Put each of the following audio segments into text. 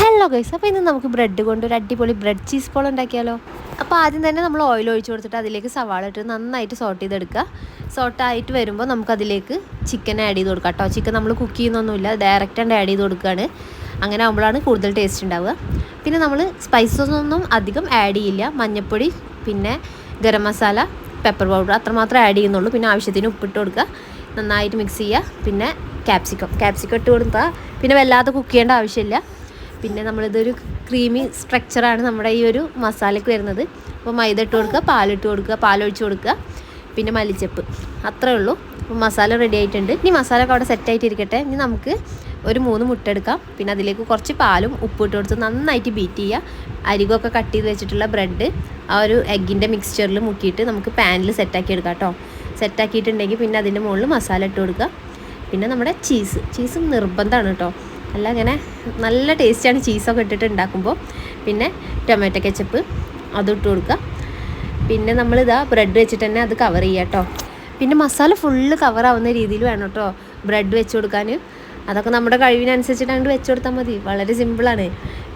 Hello guys അപ്പോൾ ഇന്ന് നമുക്ക് ബ്രെഡ് കൊണ്ട് ഒരു അടിപൊളി ബ്രെഡ് ചീസ് പോൾ ഉണ്ടാക്കിയാലോ? അപ്പോൾ ആദ്യം തന്നെ നമ്മൾ ഓയിൽ ഒഴിച്ച് കൊടുത്തിട്ട് അതിലേക്ക് സവാള ഇട്ട് നന്നായിട്ട് സോട്ട് ചെയ്തെടുക്കുക. സോട്ടായിട്ട് വരുമ്പോൾ നമുക്കതിലേക്ക് ചിക്കൻ ആഡ് ചെയ്ത് കൊടുക്കാം കേട്ടോ. ചിക്കൻ നമ്മൾ കുക്ക് ചെയ്യുന്നൊന്നുമില്ല ഡയറക്റ്റ് ആയിട്ട് ആഡ് ചെയ്ത് കൊടുക്കുകയാണ്. അങ്ങനെ ആകുമ്പോഴാണ് കൂടുതൽ ടേസ്റ്റ് ഉണ്ടാവുക. പിന്നെ നമ്മൾ സ്പൈസസ് ഒന്നും അധികം ആഡ് ചെയ്യില്ല. മഞ്ഞൾപ്പൊടി പിന്നെ ഗരം മസാല പെപ്പർ പൗഡർ അത്രമാത്രം ആഡ് ചെയ്യുന്നുള്ളൂ. പിന്നെ ആവശ്യത്തിന് ഉപ്പിട്ട് കൊടുക്കുക. നന്നായിട്ട് മിക്സ് ചെയ്യുക. പിന്നെ ക്യാപ്സിക്കം ക്യാപ്സിക്കം ഇട്ട് കൊടുത്താൽ പിന്നെ വല്ലാതെ കുക്ക് ചെയ്യേണ്ട ആവശ്യമില്ല. പിന്നെ നമ്മളിതൊരു ക്രീമി സ്ട്രക്ചറാണ് നമ്മുടെ ഈ ഒരു മസാലയ്ക്ക് വരുന്നത്. അപ്പോൾ മൈദ ഇട്ട് കൊടുക്കുക പാലിട്ട് കൊടുക്കുക പാലൊഴിച്ച് കൊടുക്കുക പിന്നെ മല്ലിച്ചപ്പ്. അത്രേ ഉള്ളൂ. അപ്പോൾ മസാല റെഡി ആയിട്ടുണ്ട്. ഇനി മസാല ഒക്കെ അവിടെ സെറ്റായിട്ട് ഇരിക്കട്ടെ ഇനി നമുക്ക് ഒരു മൂന്ന് മുട്ട എടുക്കാം. പിന്നെ അതിലേക്ക് കുറച്ച് പാലും ഉപ്പും ഇട്ട് കൊടുത്ത് നന്നായിട്ട് ബീറ്റ് ചെയ്യുക. അരികൊക്കെ കട്ട് ചെയ്ത് വെച്ചിട്ടുള്ള ബ്രെഡ് ആ ഒരു എഗ്ഗിന്റെ മിക്സ്ചറിൽ മുക്കിയിട്ട് നമുക്ക് പാനിൽ സെറ്റാക്കി എടുക്കാം കേട്ടോ. സെറ്റാക്കിയിട്ടുണ്ടെങ്കിൽ പിന്നെ അതിന്റെ മുകളിൽ മസാല ഇട്ട് കൊടുക്കുക. പിന്നെ നമ്മുടെ ചീസ് ചീസ് നിർബന്ധമാണ് കേട്ടോ. അല്ല അങ്ങനെ നല്ല ടേസ്റ്റാണ് ചീസൊക്കെ ഇട്ടിട്ട് ഉണ്ടാക്കുമ്പോൾ. പിന്നെ ടൊമാറ്റോ കെച്ചപ്പ് അതും ഇട്ട് കൊടുക്കുക. പിന്നെ നമ്മളിതാ ബ്രെഡ് വെച്ചിട്ട് തന്നെ അത് കവർ ചെയ്യുക കേട്ടോ. പിന്നെ മസാല ഫുള്ള് കവറാവുന്ന രീതിയിൽ വേണം കേട്ടോ ബ്രെഡ് വെച്ച് കൊടുക്കാൻ. അതൊക്കെ നമ്മുടെ കഴിവിനനുസരിച്ചിട്ട് അങ്ങോട്ട് വെച്ച് കൊടുത്താൽ മതി. വളരെ സിമ്പിളാണ്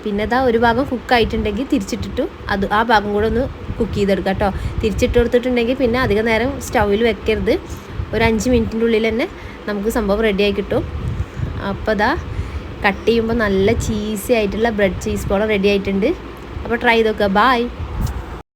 പിന്നെ ഇതാ ഒരു ഭാഗം കുക്ക് ആയിട്ടുണ്ടെങ്കിൽ തിരിച്ചിട്ടിട്ടു അത് ആ ഭാഗം കൂടെ ഒന്ന് കുക്ക് ചെയ്തെടുക്കുക കേട്ടോ. തിരിച്ചിട്ട് കൊടുത്തിട്ടുണ്ടെങ്കിൽ പിന്നെ അധിക നേരം സ്റ്റൗവിൽ വെക്കരുത്. ഒരു അഞ്ച് മിനിറ്റിന്റെ ഉള്ളിൽ തന്നെ നമുക്ക് സംഭവം റെഡിയായി കിട്ടും. അപ്പോൾ ഇതാ കട്ട് ചെയ്യുമ്പോൾ നല്ല ചീസി ആയിട്ടുള്ള ബ്രെഡ് ചീസ് പോളം റെഡി ആയിട്ടുണ്ട്. അപ്പോൾ ട്രൈ ചെയ്ത് നോക്കുക. ബായ്